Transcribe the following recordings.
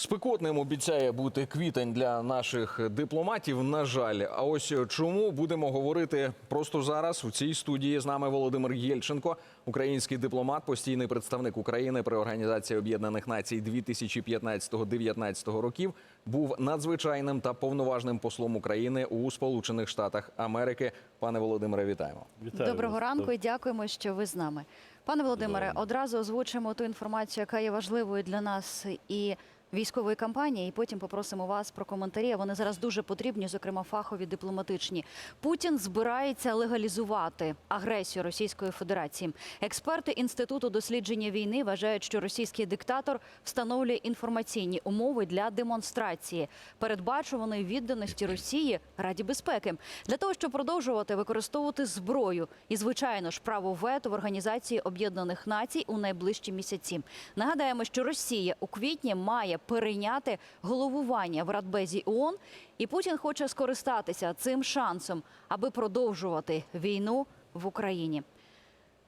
Спекотним обіцяє бути квітень для наших дипломатів. На жаль, а ось чому будемо говорити просто зараз у цій студії з нами Володимир Єльченко, український дипломат, постійний представник України при Організації Об'єднаних Націй 2015-2019 років, був надзвичайним та повноважним послом України у Сполучених Штатах Америки. Пане Володимире, вітаємо. Вітаю Доброго ранку і дякуємо, що ви з нами. Пане Володимире, одразу озвучимо ту інформацію, яка є важливою для нас і військової кампанії, і потім попросимо вас про коментарі. Вони зараз дуже потрібні, зокрема фахові дипломатичні. Путін збирається легалізувати агресію Російської Федерації. Експерти інституту дослідження війни вважають, що російський диктатор встановлює інформаційні умови для демонстрації передбачуваної відданості Росії Раді безпеки для того, щоб продовжувати використовувати зброю і, звичайно ж, право вето в Організації Об'єднаних Націй у найближчі місяці. Нагадаємо, що Росія у квітні має перейняти головування в Радбезі ООН, і Путін хоче скористатися цим шансом, аби продовжувати війну в Україні.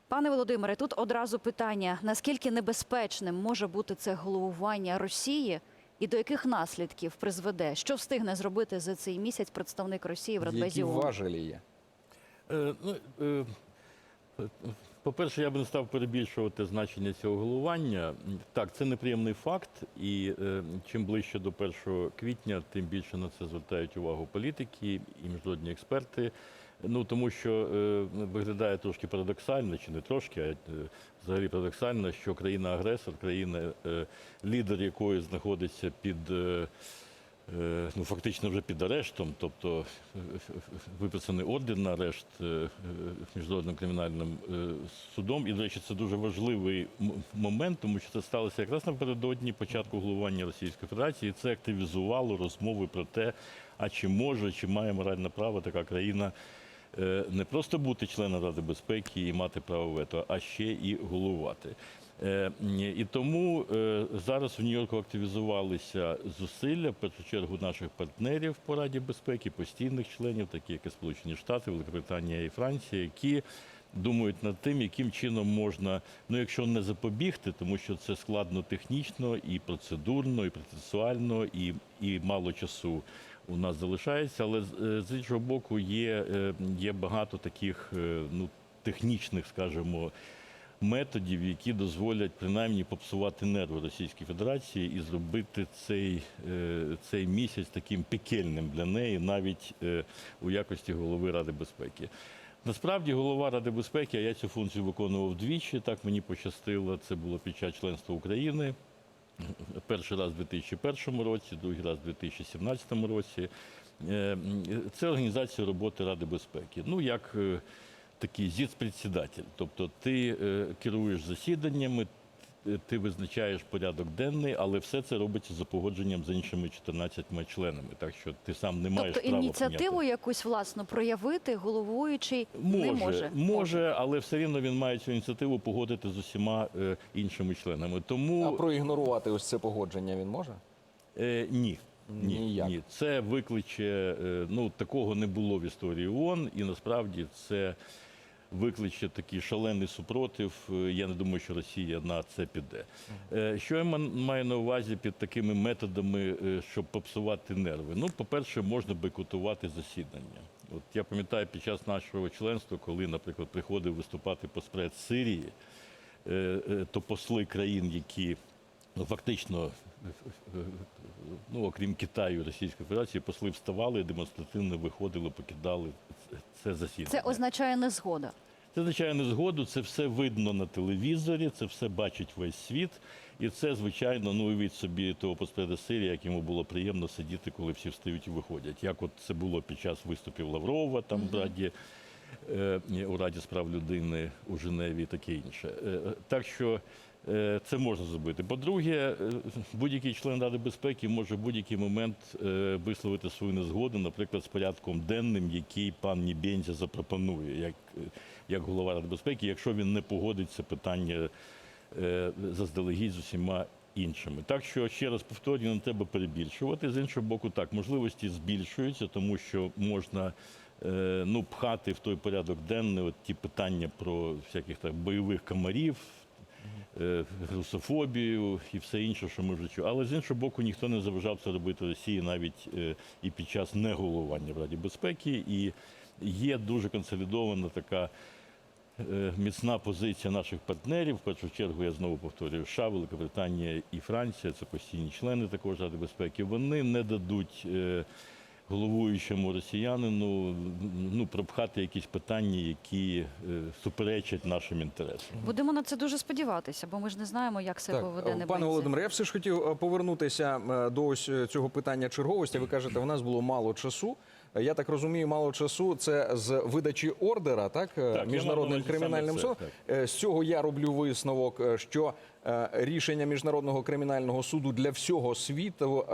Пане Володимире, тут одразу питання: наскільки небезпечним може бути це головування Росії, і до яких наслідків призведе? Що встигне зробити за цей місяць представник Росії в Радбезі Які ООН? важелі є? Е, ну, е, По-перше, я б не став перебільшувати значення цього головування. Так, це неприємний факт, і е, чим ближче до 1 квітня, тим більше на це звертають увагу політики і міжнародні експерти. Ну тому що е, виглядає трошки парадоксально, чи не трошки, а е, взагалі парадоксально, що країна-агресор, країна, е, лідер якої знаходиться під. е, ну, фактично вже під арештом, тобто е, виписаний ордер на арешт е, е, міжнародним кримінальним е, судом. І, до речі, це дуже важливий момент, тому що це сталося якраз напередодні початку головування Російської Федерації. Це активізувало розмови про те, а чи може, чи має моральне право така країна. е, Не просто бути членом Ради безпеки і мати право вето, а ще і головувати. Е, І тому е, зараз в Нью-Йорку активізувалися зусилля, в першу чергу наших партнерів по Раді безпеки, постійних членів, такі як і Сполучені Штати, Великобританія і Франція, які думають над тим, яким чином можна, ну якщо не запобігти, тому що це складно технічно і процедурно, і процесуально, і, і мало часу у нас залишається, але з- е, іншого боку є, є багато таких ну, технічних, скажімо, методів, які дозволять принаймні попсувати нерви Російської Федерації і зробити цей, е, цей місяць таким пекельним для неї, навіть е, у якості голови Ради безпеки. Насправді голова Ради безпеки, а я цю функцію виконував двічі. Так мені пощастило. Це було під час членства України. Перший раз у 2001 році, другий раз у 2017 році. Е, Це організація роботи Ради безпеки. Ну, як такий зіц-председатель. Тобто ти е, керуєш засіданнями, ти визначаєш порядок денний, але все це робиться за погодженням з іншими 14 членами. Так що ти сам не маєш Тобто права ініціативу прийняти. якусь власну проявити головуючий Може, не може. може, але все рівно він має цю ініціативу погодити з усіма е, іншими членами. Тому А проігнорувати ось це погодження він може? Е, ні. Ні, Ніяк. ні, це викличе, е, ну такого не було в історії ООН, і насправді це викличе такий шалений супротив. Е, Я не думаю, що Росія на це піде. Е, Що я маю на увазі під такими методами, е, щоб попсувати нерви? Ну, по-перше, можна бойкотувати засідання. От я пам'ятаю під час нашого членства, коли, наприклад, приходив виступати поспред Сирії, то посли країн, які фактично, ну, окрім Китаю Російської Федерації, посли вставали, демонстративно виходили, покидали це- засідання. Це означає незгода. Це звичайно згоду, це все видно на телевізорі, це все бачить весь світ. І це, звичайно, ну уявіть собі того поспреда Сирії, як йому було приємно сидіти, коли всі встають і виходять. Як от це було під час виступів Лаврова там в Раді, е, у Раді справ людини у Женеві і таке інше. Е, е, Так що це можна зробити. По-друге, е, будь-який член Ради безпеки може в будь-який момент е, висловити свою незгоду, наприклад, з порядком денним, який пан Нібензя запропонує, як, е, як голова Ради безпеки, якщо він не погодиться питання е, заздалегідь з усіма іншими. Так що ще раз повторюю, не треба перебільшувати. З іншого боку, так можливості збільшуються, тому що можна е, ну, пхати в той порядок денний от ті питання про всяких так бойових комарів, е, русофобію і все інше, що ми вже чули. Але з іншого боку, ніхто не заважав це робити Росії навіть е, і під час неголовування в Раді безпеки. І є дуже консолідована така е, міцна позиція наших партнерів. В першу чергу я знову повторюю, США, Велика Британія і Франція, це постійні члени також Ради безпеки. Вони не дадуть. Головуючому росіянину ну пропхати якісь питання, які е, суперечать нашим інтересам. Будемо на це дуже сподіватися, бо ми ж не знаємо, як себе поведе е, пане. Володимире, я все ж хотів е, повернутися до ось цього питання черговості. Ви кажете, в нас було мало часу. Я так розумію, мало часу це з видачі ордера, так, на міжнародним кримінальним судом. З цього я роблю висновок, що рішення міжнародного кримінального суду для всього світу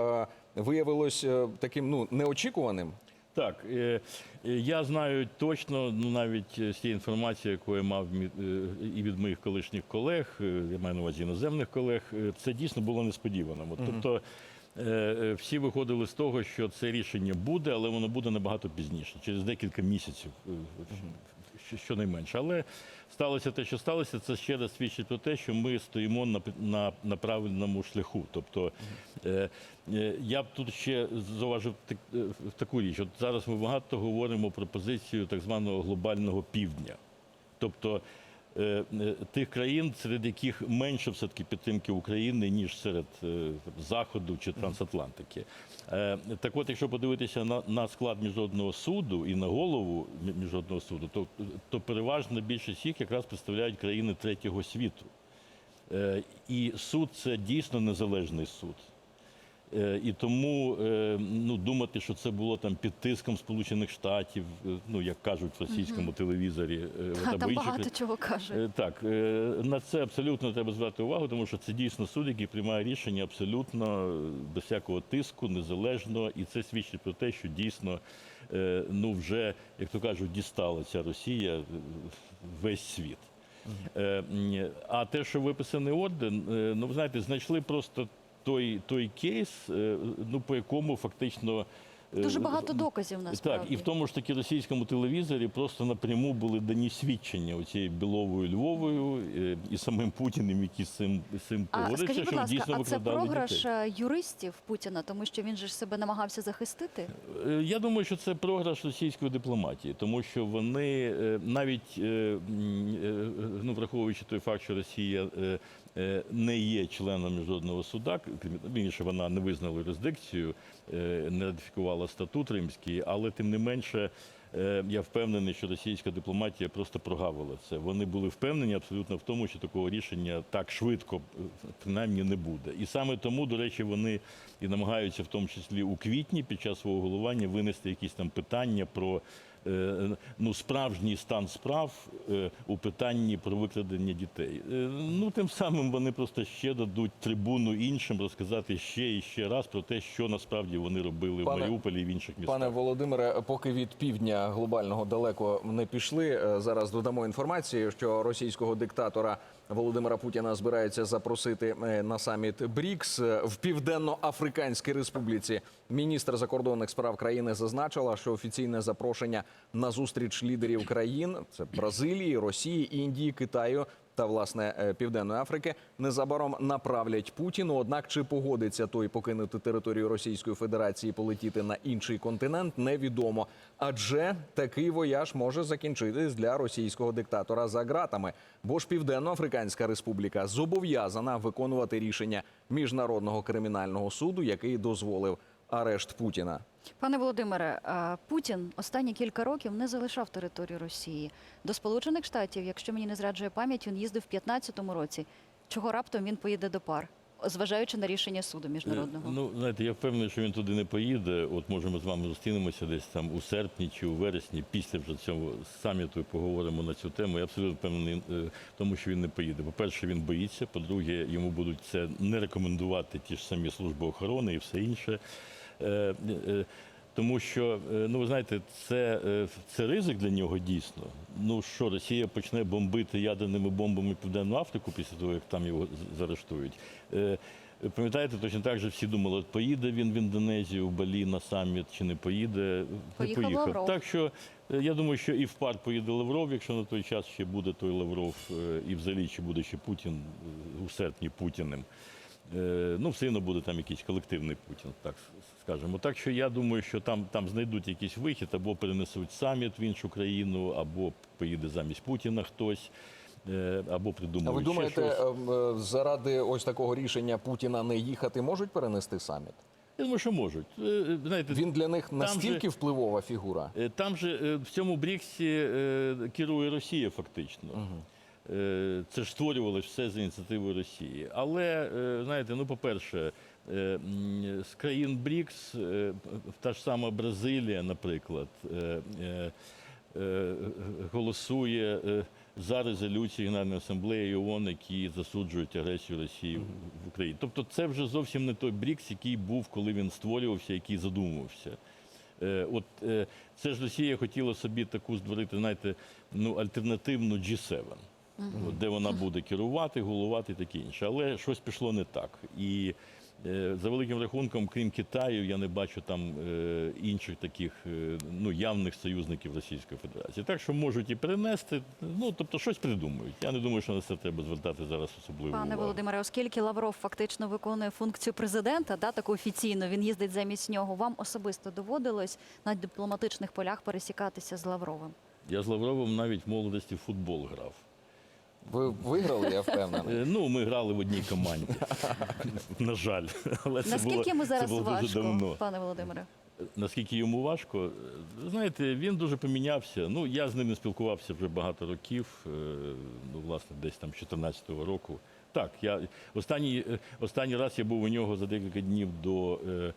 виявилось е, таким ну неочікуваним. Так, е, е, я знаю точно, ну навіть з тієї інформації, яку я мав і від моїх колишніх колег, я маю на увазі іноземних колег, це дійсно було несподіваним. От, Тобто всі виходили з того, що це рішення буде, але воно буде набагато пізніше, через декілька місяців, щонайменше. Але сталося те, що сталося, це ще раз свідчить про те, що ми стоїмо на, на, на правильному шляху. Тобто е, е, я б тут ще зауважив так- е, таку річ. От зараз ми багато говоримо про позицію так званого глобального півдня. Тобто тих країн, серед яких менше все-таки підтримки України, ніж серед е, Заходу чи Трансатлантики. Е, Так от, якщо подивитися на, на склад міжнародного суду і на голову мі- міжнародного суду, то, то переважна більшість їх якраз представляють країни третього світу. Е, І суд це дійсно незалежний суд. Е, І тому е, ну, думати, що це було там під тиском Сполучених Штатів, е, ну як кажуть в російському телевізорі, Ха, або там інших багато чого кажуть. Е, Так, на це абсолютно треба звертати увагу, тому що це дійсно суд, який приймає рішення абсолютно без всякого тиску, незалежно, і це свідчить про те, що дійсно ну вже, як то кажуть, дістала ця Росія весь світ. А те, що виписаний орден, ну знаєте, знайшли просто той, той кейс, е, ну по якому фактично. е, Дуже багато доказів насправді. так, і в тому ж таки російському телевізорі просто напряму були дані свідчення оцією Біловою Львовою е, і самим Путіним, які з цим, з цим погодився, що ласка, дійсно а це програш дітей. юристів Путіна, тому що він же ж себе намагався захистити? Я думаю, що це програш російської дипломатії, тому що вони навіть ну, враховуючи той факт, що Росія не є членом міжнародного суда, більше вона не визнала юрисдикцію, е, не ратифікувала статут римський, але тим не менше. е, Я впевнений, що російська дипломатія просто прогавила це. Вони були впевнені абсолютно в тому, що такого рішення так швидко е, принаймні не буде. І саме тому, до речі, вони і намагаються, в тому числі у квітні, під час свого головування, винести якісь там питання про е, ну, справжній стан справ е, у питанні про викрадення дітей. Е, Ну, тим самим вони просто ще дадуть трибуну іншим розказати ще і ще раз про те, що насправді вони робили Пане- в Маріуполі і в інших містах. Пане Володимире, поки від півдня глобального далеко не пішли, е, зараз додамо інформацію, що російського диктатора Володимира Путіна збираються запросити е, на саміт БРІКС Е, в Південно-Африканській Республіці. Міністр закордонних справ країни зазначила, що офіційне запрошення на зустріч лідерів країн це Бразилії, Росії, Індії, Китаю та власне е, Південної Африки незабаром направлять Путіну. Однак чи погодиться той покинути територію Російської Федерації, і полетіти на інший континент, невідомо. Адже такий вояж може закінчитись для російського диктатора за ґратами. Бо ж Південно-Африканська Республіка зобов'язана виконувати рішення міжнародного кримінального суду, який дозволив арешт Путіна. Пане Володимире, Путін останні кілька років не залишав територію Росії. До Сполучених Штатів, якщо мені не зраджує пам'ять, він їздив в 2015 році. Чого раптом він поїде до пар, зважаючи на рішення суду міжнародного? Ну, знаєте, я впевнений, що він туди не поїде. От може ми з вами зустрінемося десь там у серпні чи у вересні, після вже цього саміту і поговоримо на цю тему. Я абсолютно впевнений е, тому, що він не поїде. По-перше, він боїться. По-друге, йому будуть це не рекомендувати ті ж самі служби охорони і все інше. Е, е, Тому що, е, ну ви знаєте, це, це ризик для нього дійсно. Ну що, Росія почне бомбити ядерними бомбами Південну Африку після того, як там його заарештують. Пам'ятаєте, точно так же всі думали, поїде він в Індонезію, в Балі на саміт чи не поїде. Поїхав не поїхав. Лавров. Так що я думаю, що і в пар поїде Лавров, якщо на той час ще буде той Лавров, і взагалі чи буде ще Путін у серпні Путіним. Е, Ну, все одно буде там якийсь колективний Путін, так скажемо. Так що я думаю, що там, там знайдуть якийсь вихід, або перенесуть саміт в іншу країну, або поїде замість Путіна хтось, е, або придумають А ви ще думаєте, щось. ем, е, заради ось такого рішення Путіна не їхати можуть перенести саміт? Я думаю, що можуть. Знаєте, Він для них настільки же- впливова фігура. Там же в цьому Бріксі керує Росія фактично. Е, Це ж створювалось все за ініціативою Росії. Але е, знаєте, ну по-перше, е, з країн Брікс, е, та ж сама Бразилія, наприклад, е, е, е, голосує е, за резолюції Генеральної асамблеї ООН, які засуджують агресію Росії в Україні. Тобто, це вже зовсім не той Брікс, який був, коли він створювався, який задумувався. Е, От е, це ж Росія хотіла собі таку створити, знаєте, ну альтернативну G7, от, де вона буде керувати, головувати і таке інше. Але щось пішло не так. І е, за великим рахунком, крім Китаю, я не бачу там е, інших таких е, ну явних союзників Російської Федерації. Так що можуть і перенести. Ну тобто щось придумають. Я не думаю, що на це треба звертати зараз особливо. Пане увагу. Володимире, оскільки Лавров фактично виконує функцію президента, да, таку офіційно, він їздить замість нього. Вам особисто доводилось на дипломатичних полях пересікатися з Лавровим? Я з Лавровим навіть в молодості в футбол грав. Ви виграли, я впевнений. Е, Ну, ми грали в одній команді. На жаль. Але це Наскільки було, йому це зараз було дуже важко, давно. пане Володимире? Наскільки йому важко, знаєте, він дуже помінявся. Ну, я з ним не спілкувався вже багато років, е, ну, власне, десь там 14-го року. Так, я останній, е, останній раз я був у нього за декілька днів до. е,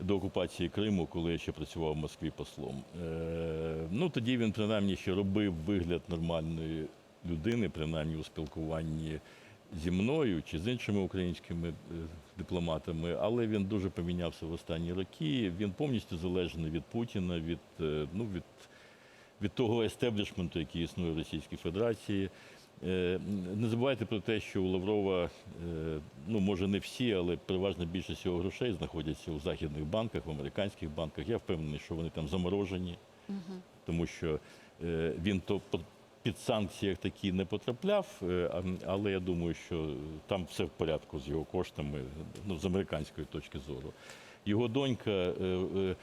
До окупації Криму, коли я ще працював в Москві послом. Е, ну тоді він принаймні ще робив вигляд нормальної людини, принаймні у спілкуванні зі мною чи з іншими українськими е, дипломатами, але він дуже помінявся в останні роки. Він повністю залежний від Путіна, від, е, ну, від, від того естеблішменту, який існує в Російській Федерації. Е, Не забувайте про те, що у Лаврова, ну може не всі, але переважна більшість його грошей знаходяться у західних банках, в американських банках. Я впевнений, що вони там заморожені, тому що він то під санкціях такі не потрапляв, е, але я думаю, що там все в порядку з його коштами, ну з американської точки зору. Його донька е, е,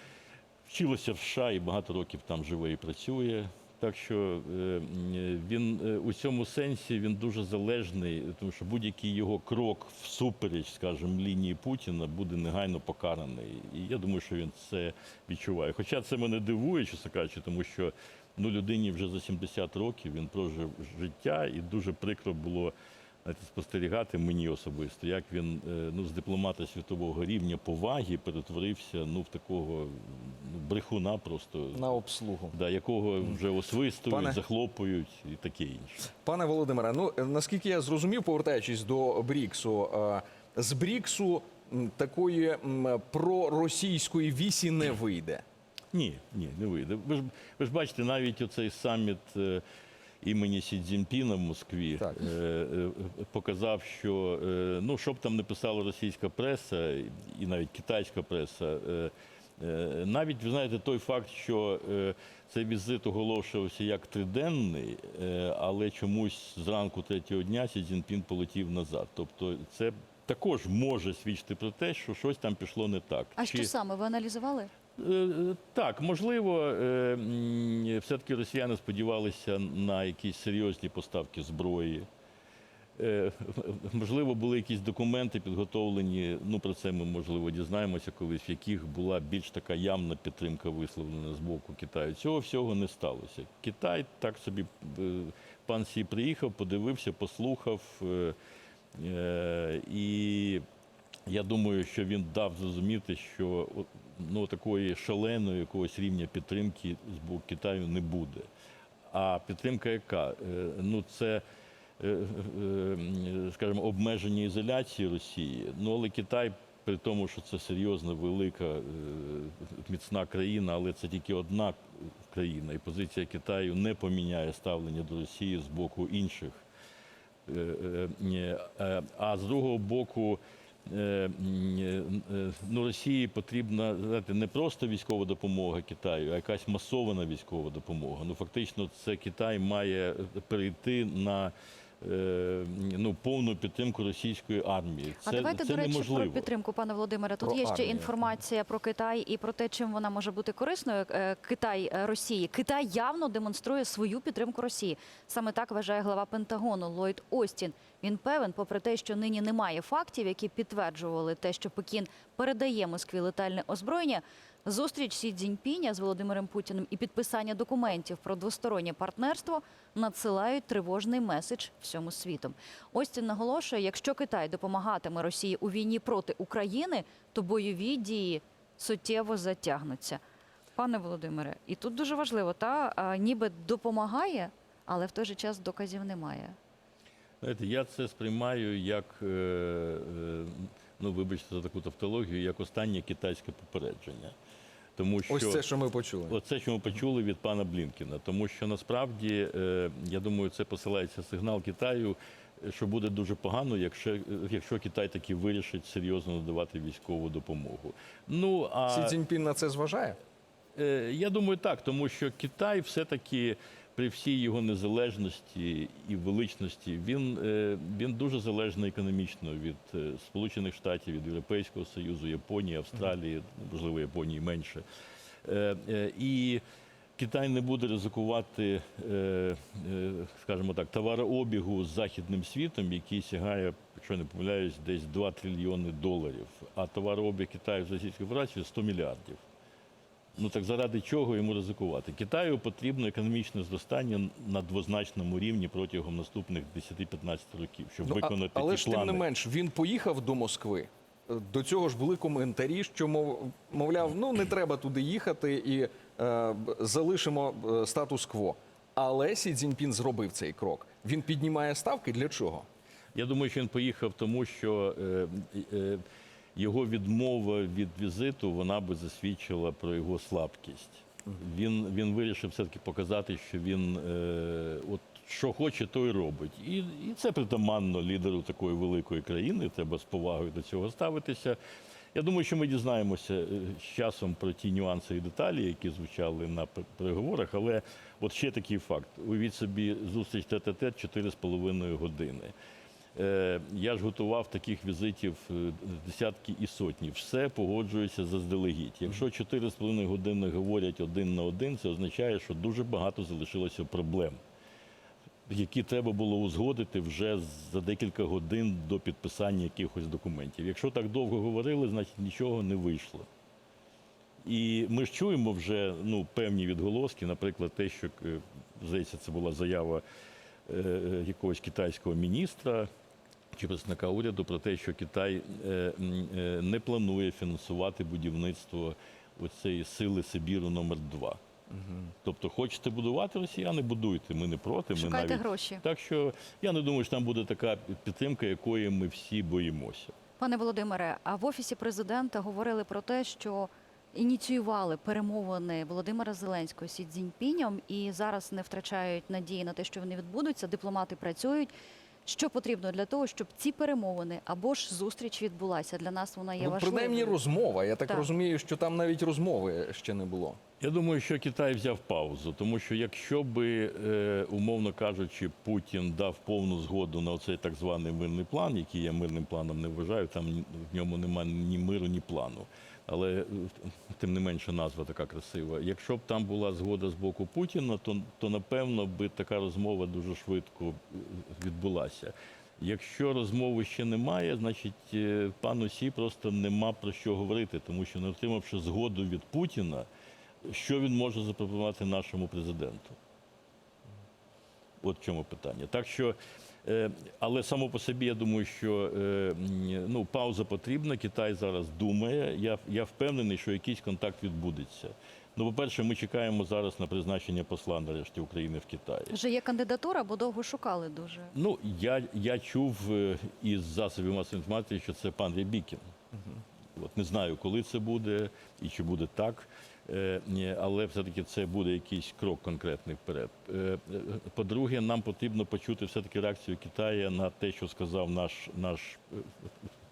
вчилася в США і багато років там живе і працює. Так що він у цьому сенсі він дуже залежний, тому що будь-який його крок всупереч, скажімо, лінії Путіна буде негайно покараний. І я думаю, що він це відчуває. Хоча це мене дивує, чесно кажучи, тому що ну, людині вже за 70 років він прожив життя, і дуже прикро було знаєте, спостерігати мені особисто, як він е, ну, з дипломата світового рівня поваги перетворився ну, в такого ну, брехуна просто. На обслугу. Да, якого вже освистують, Пане- захлопують і таке інше. Пане Володимире, ну е, наскільки я зрозумів, повертаючись до Бріксу, е, з Бріксу такої проросійської вісі не вийде. Ні, ні, не вийде. Ви ж, ви ж бачите, навіть оцей саміт е, імені Сі Цзіньпіна в Москві Так. е, е, показав, що ну, що б там не писала російська преса і навіть китайська преса, навіть ви знаєте той факт, що цей візит оголошувався як триденний, але чомусь зранку третього дня Сі Цзіньпін полетів назад. Тобто це також може свідчити про те, що щось там пішло не так. А Чи- що саме ви аналізували? Е, Так, можливо, е, м, все-таки росіяни сподівалися на якісь серйозні поставки зброї. Е, Можливо, були якісь документи підготовлені. Ну про це ми можливо дізнаємося колись, в яких була більш така явна підтримка висловлена з боку Китаю. Цього всього не сталося. Китай так собі е, пан Сі приїхав, подивився, послухав. е, е, І я думаю, що він дав зрозуміти, що ну, такої шаленої якогось рівня підтримки з боку Китаю не буде. А підтримка яка? Е, Ну, це, е, е, скажімо, обмеження ізоляції Росії. Ну, але Китай, при тому, що це серйозна, велика, е, міцна країна, але це тільки одна країна. І позиція Китаю не поміняє ставлення до Росії з боку інших Е, е. Е, А з другого боку, е, е, ну, Росії потрібна знаєте, не просто військова допомога Китаю, а якась масована військова допомога. Ну, фактично, це Китай має перейти на е, ну, повну підтримку російської армії. Це, А давайте, це до речі, неможливо. про підтримку, пане Володимире. Тут Про є ще армію. інформація про Китай і про те, чим вона може бути корисною. Е, Китай е, Росії. Китай явно демонструє свою підтримку Росії. Саме так вважає глава Пентагону Ллойд Остін. Він певен, попри те, що нині немає фактів, які підтверджували те, що Пекін передає Москві летальне озброєння. Зустріч Сі Цзіньпіня з Володимиром Путіним і підписання документів про двостороннє партнерство надсилають тривожний меседж всьому світу. Остін наголошує, якщо Китай допомагатиме Росії у війні проти України, то бойові дії суттєво затягнуться. Пане Володимире, і тут дуже важливо, та а, ніби допомагає, але в той же час доказів немає. Знаєте, я це сприймаю як, е, е, ну вибачте за таку тавтологію, як останнє китайське попередження. Тому що Ось це, що ми почули. Оце, що ми почули від пана Блінкіна, тому що насправді е, я думаю, це посилається сигнал Китаю, що буде дуже погано, якщо, якщо Китай таки вирішить серйозно надавати військову допомогу. Ну а Сі Цзіньпін на це зважає? Е, Я думаю, так, тому що Китай все-таки при всій його незалежності і величності, він, е, він дуже залежний економічно від е, Сполучених Штатів, від Європейського Союзу, Японії, Австралії, можливо, Японії менше. Е, І Китай не буде ризикувати, скажімо так, товарообігу з західним світом, який сягає, якщо не помиляюсь, десь 2 трильйони доларів. А товарообіг Китаю з Російською Федерацією 100 мільярдів. Ну так заради чого йому ризикувати? Китаю потрібно економічне зростання на двозначному рівні протягом наступних 10-15 років, щоб Ну, а- виконати але ті ж тим не менш, він поїхав до Москви. Е, До цього ж були коментарі, що мов, мовляв, ну не треба туди їхати і е, залишимо е, статус-кво. Але Сі Цзіньпін зробив цей крок. Він піднімає ставки для чого? Я думаю, що він поїхав, тому що е, е, його відмова від візиту вона би засвідчила про його слабкість. Він, він вирішив все-таки показати, що він е, от що хоче, то й робить. І, і це притаманно лідеру такої великої країни. Треба з повагою до цього ставитися. Я думаю, що ми дізнаємося е, з часом про ті нюанси і деталі, які звучали на пер- переговорах. Але от ще такий факт: уявіть собі зустріч тет-а-тет 4,5 години. Е, Я ж готував таких візитів е, десятки і сотні. Все погоджується заздалегідь. Якщо 4,5 години говорять один на один, це означає, що дуже багато залишилося проблем, які треба було узгодити вже за декілька годин до підписання якихось документів. Якщо так довго говорили, значить нічого не вийшло. І ми ж чуємо вже ну, певні відголоски, наприклад, те, що е, здається, це була заява якогось китайського міністра представника уряду про те, що Китай е, е, не планує фінансувати будівництво оцієї сили Сибіру номер 2 Тобто, хочете будувати росіяни, будуйте. Ми не проти. Ми Шукайте навіть гроші. так що я не думаю, що там буде така підтримка, якої ми всі боїмося. Пане Володимире, а в офісі президента говорили про те, що ініціювали перемовини Володимира Зеленського Сі Цзіньпінем і зараз не втрачають надії на те, що вони відбудуться. Дипломати працюють. Що потрібно для того, щоб ці перемовини або ж зустріч відбулася? Для нас вона є Ну, важливою. принаймні розмова. Я так, Так. розумію, що там навіть розмови ще не було. Я думаю, що Китай взяв паузу, тому що якщо би, е, умовно кажучи, Путін дав повну згоду на оцей так званий мирний план, який я мирним планом не вважаю, там в ньому немає ні миру, ні плану. Але е, тим не менше назва така красива. Якщо б там була згода з боку Путіна, то, то напевно би така розмова дуже швидко е, відбулася. Якщо розмови ще немає, значить е, пану Сі просто нема про що говорити, тому що не отримавши згоду від Путіна, що він може запропонувати нашому президенту? От в чому питання. Так що, але само по собі я думаю, що е, ну, пауза потрібна. Китай зараз думає. Я, я впевнений, що якийсь контакт відбудеться. Ну, по-перше, ми чекаємо зараз на призначення посла нарешті України в Китаї. Вже є кандидатура, бо довго шукали дуже. Ну, я, я чув е, із засобів масової інформації, що це пан Рябікін. От не знаю, коли це буде і чи буде так. Е, Але все-таки це буде якийсь крок конкретний вперед. Е, е, По-друге, нам потрібно почути все-таки реакцію Китаю на те, що сказав наш, наш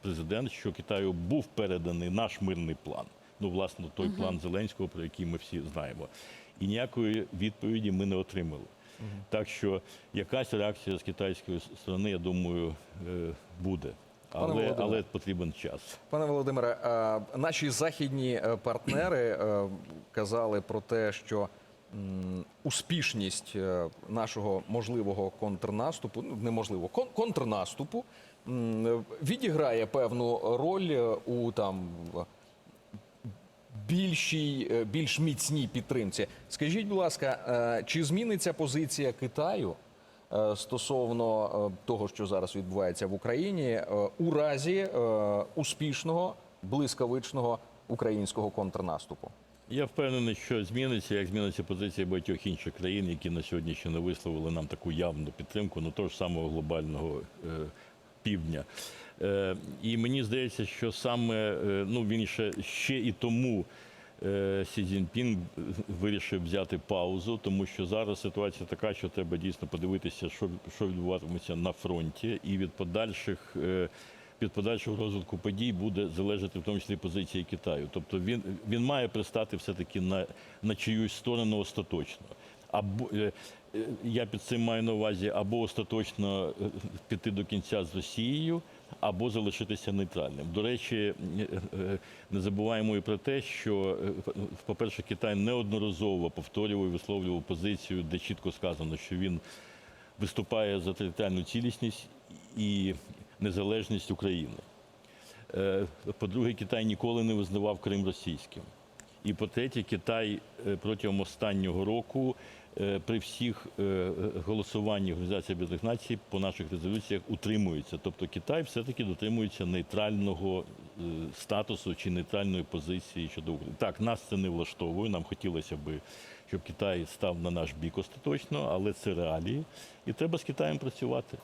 президент, що Китаю був переданий наш мирний план. Ну, власне, той план Зеленського, про який ми всі знаємо. І ніякої відповіді ми не отримали. Так що якась реакція з китайської сторони, я думаю, буде. Але, але потрібен час. Пане Володимире, наші західні е, партнери е, казали про те, що успішність е, нашого можливого контрнаступу, ну неможливо, кон- контрнаступу відіграє певну роль у там більшій, більш міцній підтримці. Скажіть, будь ласка, чи зміниться позиція Китаю стосовно е, того, що зараз відбувається в Україні, е, у разі е, успішного блискавичного українського контрнаступу? Я впевнений, що зміниться, як зміниться позиція багатьох інших країн, які на сьогодні ще не висловили нам таку явну підтримку, ну того ж самого глобального е, півдня. Е, і мені здається, що саме е, ну він ще, ще і тому. Е, Сі Цзіньпін вирішив взяти паузу, тому що зараз ситуація така, що треба дійсно подивитися, що, що відбуватиметься на фронті, і від подальших е, від подальшого розвитку подій буде залежати в тому числі позиція Китаю. Тобто він, він має пристати все-таки на, на чиюсь сторону остаточно. Або е, я під цим маю на увазі або остаточно піти до кінця з Росією, або залишитися нейтральним. До речі, е, е, не забуваємо і про те, що, е, по-перше, Китай неодноразово повторював і висловлював позицію, де чітко сказано, що він виступає за територіальну цілісність і незалежність України. По-друге, Китай ніколи не визнавав Крим російським. І по-третє, Китай е, протягом останнього року при всіх е, е, голосуваннях Організації Об'єднаних Націй по наших резолюціях утримується. Тобто Китай все-таки дотримується нейтрального е, статусу чи нейтральної позиції щодо України. Так, нас це не влаштовує. Нам хотілося би, щоб Китай став на наш бік остаточно, але це реалії, і треба з Китаєм працювати.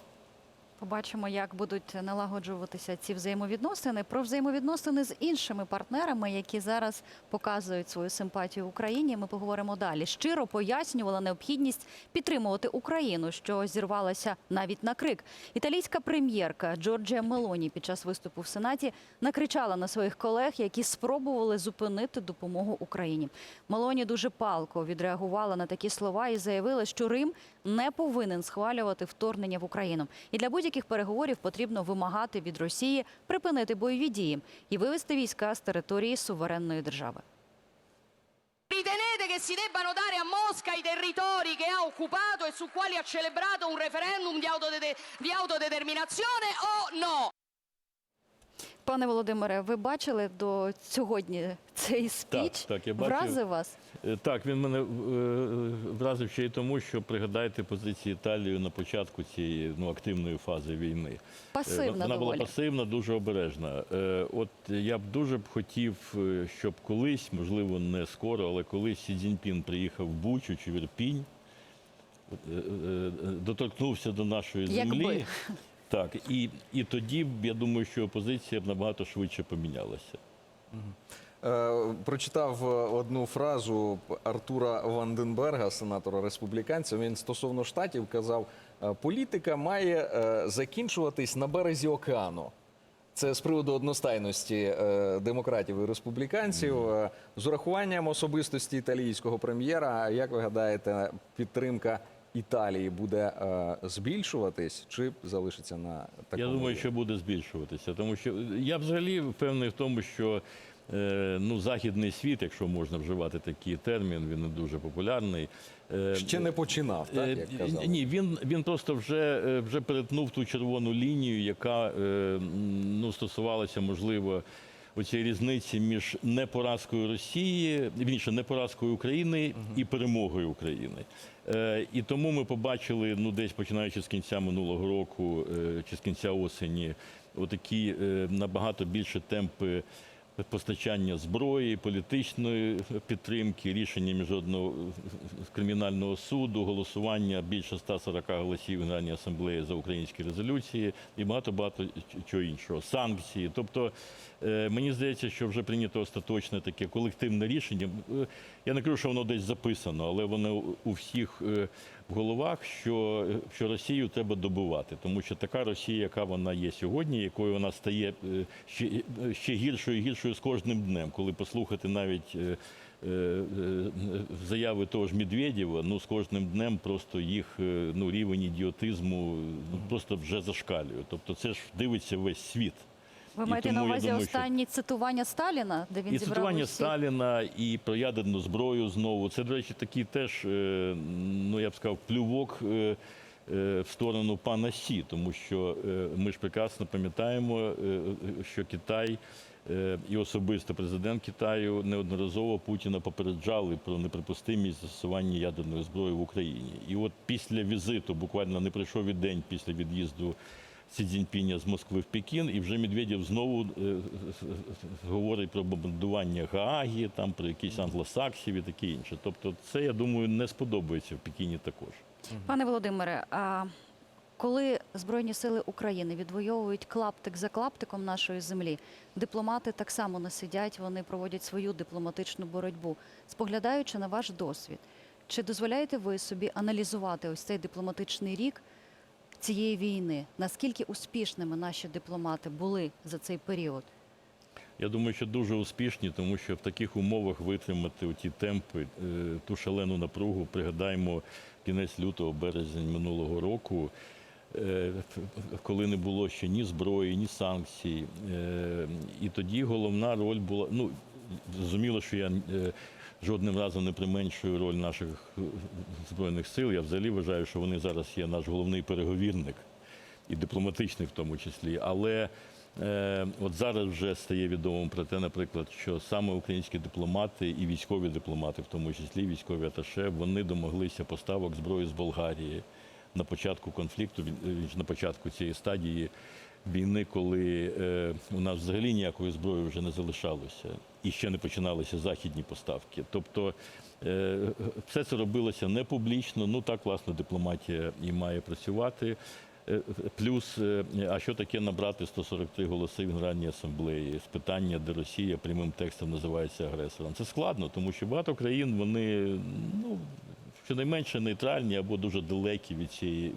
Побачимо, як будуть налагоджуватися ці взаємовідносини. Про взаємовідносини з іншими партнерами, які зараз показують свою симпатію Україні. Ми поговоримо далі. Щиро пояснювала необхідність підтримувати Україну, що зірвалася навіть на крик. Італійська прем'єрка Джорджія Мелоні під час виступу в Сенаті накричала на своїх колег, які спробували зупинити допомогу Україні. Мелоні дуже палко відреагувала на такі слова і заявила, що Рим не повинен схвалювати вторгнення в Україну. І для будь-яких переговорів потрібно вимагати від Росії припинити бойові дії і вивести війська з території суверенної держави. Ritenete che si debbano dare a Mosca i territori che ha occupato e su quali ha celebrato un referendum di, autodete- di autodeterminazione o no? Пане Володимире, ви бачили до сьогодні цей спіч? так, я бачив. Вразив вас? Е, Так, він мене е, вразив ще й тому, що пригадайте позиції Італії на початку цієї ну, активної фази війни. Е, Пасивна Вона була пасивна, дуже обережна. От я б дуже б хотів, щоб колись, можливо, не скоро, але колись Сі Цзіньпін приїхав в Бучу чи в Ірпінь, от, е, доторкнувся до нашої землі. Якби. Так, і, і тоді б, я думаю, що опозиція б набагато швидше помінялася. Е, Прочитав е, одну фразу Артура Ванденберга, сенатора республіканця. Він стосовно штатів казав: е, політика має закінчуватись на березі океану. Це з приводу одностайності демократів і республіканців. З урахуванням особистості італійського прем'єра, як ви гадаєте, підтримка Італії буде е, збільшуватись чи залишиться на такому? Я думаю, що буде збільшуватися, тому що я взагалі впевнений в тому, що е, ну, західний світ, якщо можна вживати такий термін, він не дуже популярний. е, ще не починав, так Е, як казали. Ні, він, він просто вже, е, вже перетнув ту червону лінію, яка е, ну, стосувалася, можливо, оцієї різниці між непоразкою Росії, вірніше, непоразкою України і перемогою України. Е, І тому ми побачили, ну десь починаючи з кінця минулого року е, чи з кінця осені, отакі е, набагато більше темпи постачання зброї, політичної підтримки, рішення міжнародного кримінального суду, голосування більше 140 голосів в Генеральній асамблеї за українські резолюції і багато багато чого іншого. Санкції. Тобто е, мені здається, що вже прийнято остаточне таке колективне рішення. Е, Я не кажу, що воно десь записано, але воно у всіх е, в головах, що, що Росію треба добивати, тому що така Росія, яка вона є сьогодні, якою вона стає е, ще, ще гіршою і гіршою з кожним днем, коли послухати навіть. е, е, е, Заяви того ж Медведєва, ну з кожним днем просто їх е, ну, рівень ідіотизму ну, просто вже зашкалює. Тобто це ж дивиться весь світ. Ви І маєте на тому я увазі думаю, що- останні цитування Сталіна, де він І зібрав цитування усіх? Сталіна, і про ядерну зброю знову. Це, до речі, такий теж, е, ну я б сказав, плювок е, е, в сторону пана Сі, тому що ми ж прекрасно пам'ятаємо, що Китай і особисто президент Китаю неодноразово Путіна попереджали про неприпустимість застосування ядерної зброї в Україні. І от після візиту, буквально не пройшов і день після від'їзду. Сі Цзіньпіня з Москви в Пекін, і вже Медведєв знову е, говорить про бомбардування Гаагі, там про якісь англосаксів і таке інше. Тобто, це я думаю не сподобається в Пекіні також. Пане Володимире, а коли Збройні сили України відвоюють клаптик за клаптиком нашої землі, дипломати так само не сидять, вони проводять свою дипломатичну боротьбу. Споглядаючи на ваш досвід, чи дозволяєте ви собі аналізувати ось цей дипломатичний рік цієї війни? Наскільки успішними наші дипломати були за цей період? Я думаю, що дуже успішні, тому що в таких умовах витримати ті темпи, е, ту шалену напругу, пригадаємо кінець лютого, березень минулого року, е, коли не було ще ні зброї, ні санкцій. Е, І тоді головна роль була. Ну, зрозуміло, що я жодним разом не применшую роль наших е, збройних сил. Я взагалі вважаю, що вони зараз є наш головний переговірник і дипломатичний в тому числі. Але е, от зараз вже стає відомим про те, наприклад, що саме українські дипломати і військові дипломати, в тому числі військові аташе, вони домоглися поставок зброї з Болгарії на початку конфлікту, він- на початку цієї стадії війни, коли е, у нас взагалі ніякої зброї вже не залишалося, і ще не починалися західні поставки. Тобто е, все це робилося не публічно. Ну так власне дипломатія і має працювати. Е, Плюс, а що таке набрати 143 голоси в Генеральній асамблеї з питання, де Росія прямим текстом називається агресором? Це складно, тому що багато країн вони ну щонайменше нейтральні або дуже далекі від цієї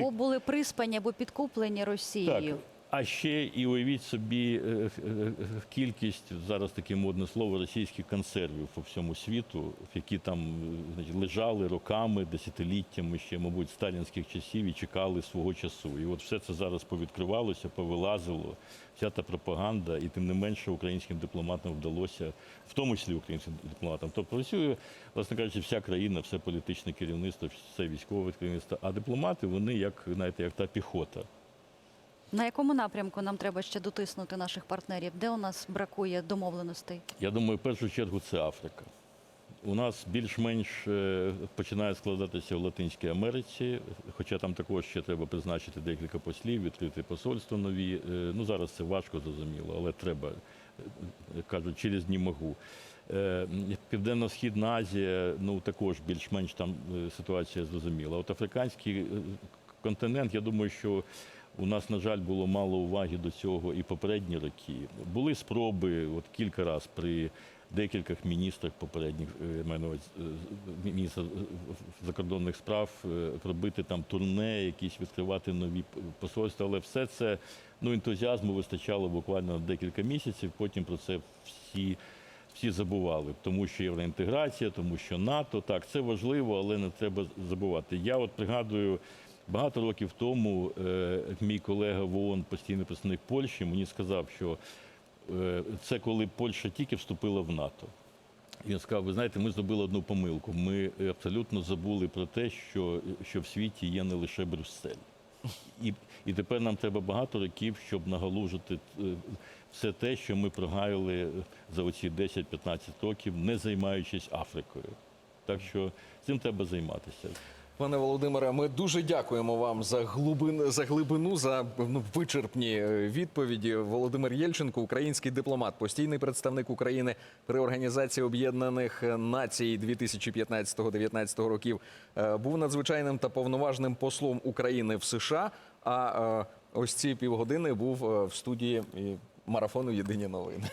Або були приспані, або підкуплені Росією. А ще і уявіть собі е, е, е, кількість зараз таке модне слово російських консервів по всьому світу, які там значить, лежали роками, десятиліттями ще, мабуть, сталінських часів і чекали свого часу. І от все це зараз повідкривалося, повилазило, вся та пропаганда, і тим не менше українським дипломатам вдалося, в тому числі українським дипломатам. Тобто працює, власне кажучи, вся країна, все політичне керівництво, все військове керівництво. А дипломати вони як знаєте, як та піхота. На якому напрямку нам треба ще дотиснути наших партнерів? Де у нас бракує домовленостей? Я думаю, в першу чергу це Африка. У нас більш-менш е, починає складатися в Латинській Америці, хоча там також ще треба призначити декілька послів, відкрити посольство нові. Е, Ну зараз це важко зрозуміло, але треба, е, кажуть, через дні можу. Південно-Східна Азія, ну також більш-менш там ситуація зрозуміла. От африканський континент, я думаю, що у нас, на жаль, було мало уваги до цього і попередні роки. Були спроби, от кілька разів при декількох міністрах попередніх, е, е, міністр е, закордонних справ, робити там турне, якісь відкривати нові посольства, але все це ну, ентузіазму вистачало буквально декілька місяців, потім про це всі. Всі забували, тому що євроінтеграція, тому що НАТО, так, це важливо, але не треба забувати. Я от пригадую, багато років тому е, мій колега в ООН, постійний представник Польщі, мені сказав, що е, це коли Польща тільки вступила в НАТО. Він сказав, ви знаєте, ми зробили одну помилку. Ми абсолютно забули про те, що, що в світі є не лише Брюссель. І, і тепер нам треба багато років, щоб нагалужити е, все те, що ми прогаяли за оці 10-15 років, не займаючись Африкою. Так що цим треба займатися. Пане Володимире, ми дуже дякуємо вам за глибину, за глибину, за ну, вичерпні е, відповіді. Володимир Єльченко, український дипломат, постійний представник України при Організації Об'єднаних Націй 2015-2019 років, е, був надзвичайним та повноважним послом України в США. А е, ось ці півгодини був е, в студії е, марафону Єдині новини.